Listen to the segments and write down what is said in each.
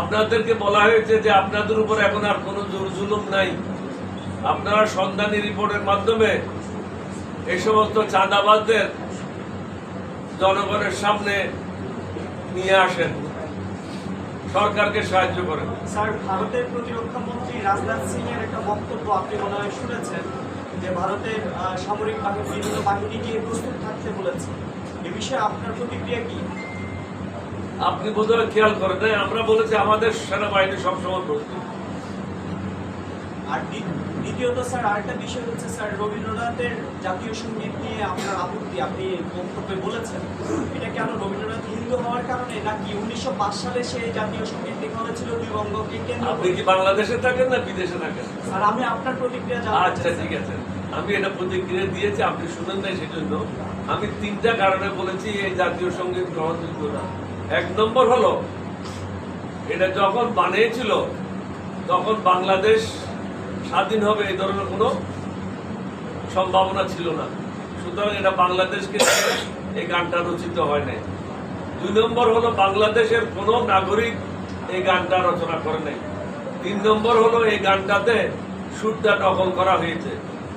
আপনাদেরকে বলা হয়েছে যে আপনাদের উপর এখন আর কোনো জোর জুলুম নাই। আপনারা সন্ধানী রিপোর্টের মাধ্যমে এই সমস্ত চাঁদাবাজদের জনগণের সামনে নিয়ে আসেন। সরকারকে সাহায্য করেন। স্যার, ভারতের প্রতিরক্ষা মন্ত্রী রাজনাথ সিং এর একটা বক্তব্য আপনি মনে হয় শুনেছেন, যে ভারতের সামরিক বাহিনী, বিভিন্ন বাহিনীকে প্রস্তুত থাকতে বলেছে। এ বিষয়ে আপনার প্রতিক্রিয়া কি? আপনি বোধহয় খেয়াল করেন নাই আমরা বলেছি আমাদের সেনাবাহিনী সবসময় প্রস্তুত। আর দ্বিতীয়ত স্যার আরেকটা বিষয় হচ্ছে স্যার রবীন্দ্রনাথের জাতীয় সংগীত নিয়ে আপনার আপত্তি আপনি বক্তব্যে বলেছেন। এটা কেন রবীন্দ্রনাথ হিন্দু হওয়ার কারণে নাকি উনিশশো পাঁচ সালে জাতীয় সংগীত লেখা হয়েছিল দুই বঙ্গকে কেন্দ্র আপনি কি বাংলাদেশে থাকেন না বিদেশে থাকেন? স্যার আমি আপনার প্রতিক্রিয়া জানতে আচ্ছা ঠিক আছে। আমি এটা প্রতিক্রিয়া দিয়েছি আপনি শুনেন নাই সেজন্য। আমি তিনটা কারণে বলেছি এই জাতীয় সংগীত গ্রহণযোগ্য না। এক নম্বর হলো, এটা যখন বানিয়েছিল, তখন বাংলাদেশ স্বাধীন হবে এই ধরনের কোনো সম্ভাবনা ছিল না। সুতরাং এটা বাংলাদেশকে এই গানটা রচিত হয় নাই। দুই নম্বর হলো, বাংলাদেশের কোনো নাগরিক এই গানটা রচনা করে নাই। তিন নম্বর হলো, এই গানটাতে সুরটা নকল করা হয়েছে।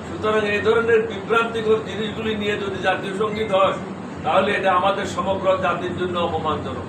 সুতরাং এই ধরনের বিভ্রান্তিকর জিনিসগুলি নিয়ে যদি জাতীয় সংগীত হয় তাহলে এটা আমাদের সমগ্র জাতির জন্য অপমানজনক.